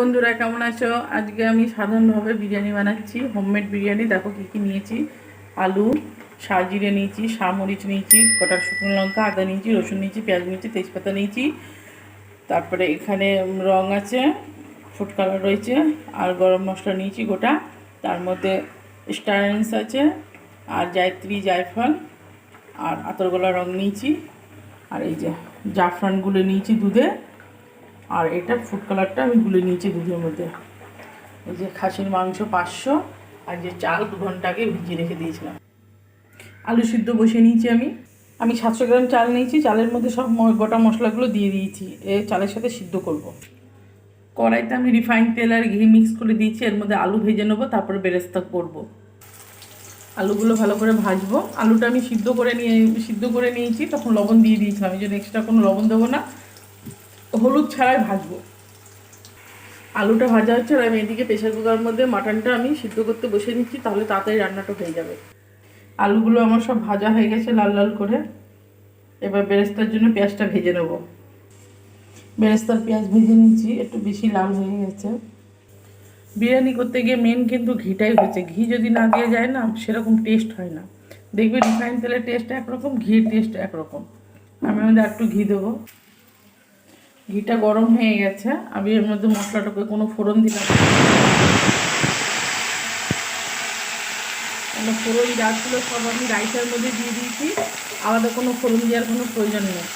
বন্ধুরা, কেমন আছো? আজকে আমি সাধারণভাবে বিরিয়ানি বানাচ্ছি হোমমেড বিরিয়ানি। দেখো কী কী নিয়েছি। আলু, সাজিরে নিয়েছি মরিচ নিয়েছি কটা শুকনো লঙ্কা, আদা নিয়েছি, রসুন নিয়েছি, পেঁয়াজ নিয়েছি, তেজপাতা নিয়েছি। তারপরে এখানে রং আছে ফুড কালার রয়েছে, আর গরম মশলা নিয়েছি গোটা। তার মধ্যে স্টারেন্স আছে, আর জায়ত্রী, জায়ফল, আর আতরগোলা রং নিয়েছি। আর এই যে জাফরানগুলো নিয়েছি দুধে। আর এটা ফুড কালারটা আমি গুলে নিয়েছি দুধের মধ্যে। এই যে খাসির মাংস পাঁচশো, আর যে চাল দু ঘণ্টা আগে ভিজিয়ে রেখে দিয়েছিলাম। আলু সিদ্ধ বসিয়ে নিয়েছি আমি। আমি সাতশো গ্রাম চাল নিয়েছি, চালের মধ্যে সব গোটা মশলাগুলো দিয়ে দিয়েছি। এ চালের সাথে সিদ্ধ করব। কড়াইতে আমি রিফাইন তেল আর ঘি মিক্স করে দিয়েছি, এর মধ্যে আলু ভেজে নেব, তারপরে বেরেস্তা করব। আলুগুলো ভালো করে ভাজবো। আলুটা আমি সিদ্ধ করে নিয়ে, সিদ্ধ করে নিয়েছি, তখন লবণ দিয়ে দিয়েছিলাম, এই জন্য এক্সট্রা কোনো লবণ দেবো না। হলুদ ছাড়াই ভাজবো। আলুটা ভাজা হচ্ছে আর আমি এদিকে প্রেশার কুকারের মধ্যে মাটনটা আমি সিদ্ধ করতে বসে নিচ্ছি, তাহলে তাড়াতাড়ি রান্নাটা হয়ে যাবে। আলুগুলো আমার সব ভাজা হয়ে গেছে লাল লাল করে। এবার বেরেস্তার জন্য পেঁয়াজটা ভেজে নেব। বেরেস্তার পেঁয়াজ ভেজে নিচ্ছি, একটু বেশি লাল হয়ে গেছে। বিরিয়ানি করতে গিয়ে মেন কিন্তু ঘিটাই হচ্ছে ঘি যদি না দিয়ে যায় না, সেরকম টেস্ট হয় না। দেখবে রিফাইন তেলের টেস্ট একরকম, ঘির টেস্ট একরকম। আমি আমাদের একটু ঘি দেবো। ঘিটা গরম হয়ে গেছে। আমি এর মধ্যে মশলাটাকে কোনো ফোড়ন দিলাম। কোনো ফোড়ন যা ছিল, সব আমি রাইসের মধ্যে দিয়ে দিয়েছি। আলাদা কোনো ফোড়ন দেওয়ার কোনো প্রয়োজন নেই।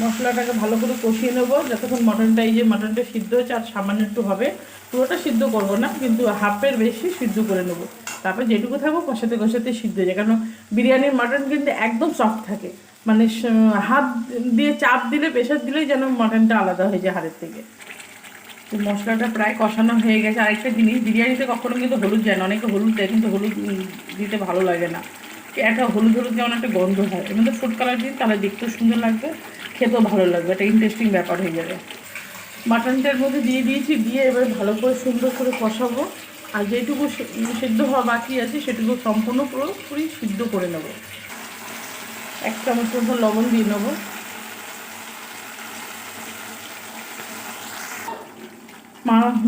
মশলাটাকে ভালো করে কষিয়ে নেব। যতক্ষণ মটনটা, এই যে মটনটা সিদ্ধ হচ্ছে আর সামান্য একটু হবে। পুরোটা সিদ্ধ করব না, কিন্তু হাফের বেশি সিদ্ধ করে নেব। তারপর যেটুকু থাকব, কষাতে কষাতে সিদ্ধ হয়ে যায়। কারণ বিরিয়ানির মটন কিন্তু একদম সফট থাকে। মানে হাত দিয়ে চাপ দিলে প্রেশার দিলেই যেন মটনটা আলাদা হয়ে যায় হাড়ের থেকে। তো মশলাটা প্রায় কষানো হয়ে গেছে। আরেকটা জিনিস, বিরিয়ানিতে কখনো কিন্তু হলুদ যায় না। অনেকে হলুদ দেয়, কিন্তু হলুদ দিতে ভালো লাগে না। একটা হলুদ হলুদ যেমন একটা গন্ধ হয়। এর মধ্যে ফুড কালার দিন তাহলে দেখতেও সুন্দর লাগবে, খেতেও ভালো লাগবে। একটা ইন্টারেস্টিং ব্যাপার হয়ে যাবে। মাটনটার মধ্যে দিয়ে দিয়েছি, দিয়ে এবার ভালো করে সুন্দর করে কষাবো। আর যেটুকু সেদ্ধ হওয়া বাকি আছে, সেটুকু সম্পূর্ণ পুরোপুরি সিদ্ধ করে নেব। এক চামচ মতো লবণ দিয়ে নেব।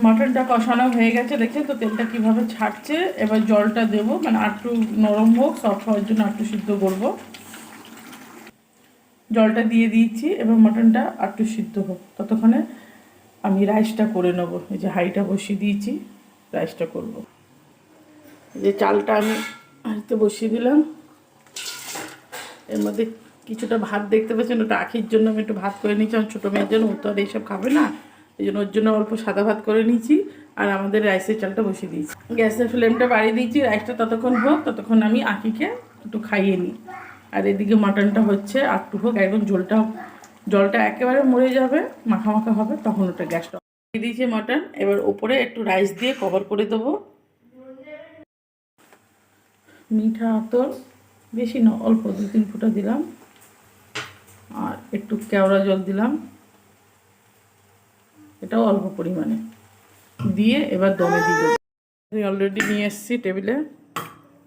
মাটনটা কষানো হয়ে গেছে দেখছে তো তেলটা কীভাবে ছাড়ছে? এবার জলটা দেব মানে একটু নরম হোক সফট হওয়ার জন্য একটু সিদ্ধ করব। জলটা দিয়ে দিয়েছি, এবার মাটনটা একটু সিদ্ধ হোক। ততক্ষণে আমি রাইসটা করে নেব। এই যে হাঁড়িটা বসিয়ে দিয়েছি, রাইসটা করব। যে চালটা আমি হাঁড়িতে বসিয়ে দিলাম। এর মধ্যে কিছুটা ভাত দেখতে পাচ্ছেন, ওটা আখির জন্য আমি একটু ভাত করে নিয়েছি আমার ছোটো মেয়ের জন্য ও তো আর এইসব খাবে না, এই জন্য ওর জন্য অল্প সাদা ভাত করে নিয়েছি, আর আমাদের রাইসের চালটা বসিয়ে দিয়েছি। গ্যাসের ফ্লেমটা বাড়িয়ে দিয়েছি, রাইসটা ততক্ষণ হোক, ততক্ষণ আমি আখিকে একটু খাইয়ে নিই। আর এদিকে মাটনটা হচ্ছে একটু হোক, একদম জলটা জলটা একেবারে মরে যাবে, মাখা মাখা হবে, তখন ওটা গ্যাসটা দিয়ে দিয়েছি মাটন। এবার ওপরে একটু রাইস দিয়ে কভার করে দেবো। মিঠা আতর বেশি না অল্প দু তিন ফুটা দিলাম। আর একটু কেওড়া জল দিলাম। এটাও অল্প পরিমাণে। দিয়ে এবার দমে দিয়ে আমি অলরেডি নিয়ে এসেছি টেবিলে।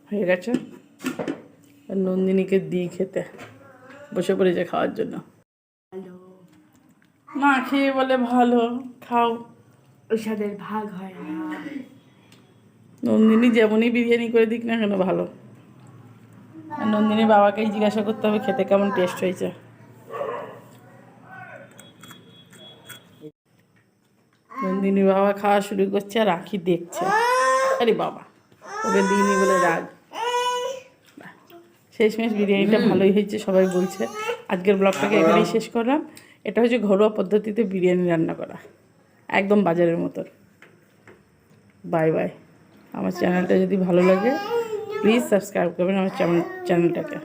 হয়ে গেছে। আর নন্দিনীকে দিই খেতে। বসে পড়েছে খাওয়ার জন্য। মা খেয়ে বলে ভালো খাও। ওষুধের ভাগ হয় না। নন্দিনী যেমনই বিরিয়ানি করে দিক না কেন ভালো। আর নন্দিনীর বাবাকেই জিজ্ঞাসা করতে হবে, খেতে কেমন টেস্ট হয়েছে? নন্দিনী বাবা খাওয়া শুরু করছে আর আখি দেখছে। আরে বাবা, ওকে দিইনি বলে রাগ। শেষমেশ বিরিয়ানিটা ভালোই হয়েছে, সবাই বলছে। আজকের ব্লগটাকে এখানেই শেষ করলাম। এটা হচ্ছে ঘরোয়া পদ্ধতিতে বিরিয়ানি রান্না করা। একদম বাজারের মতন। Bye bye. আমার চ্যানেলটা যদি ভালো লাগে প্লিজ সাবস্ক্রাইব করবেন আমার চ্যানেলটাকে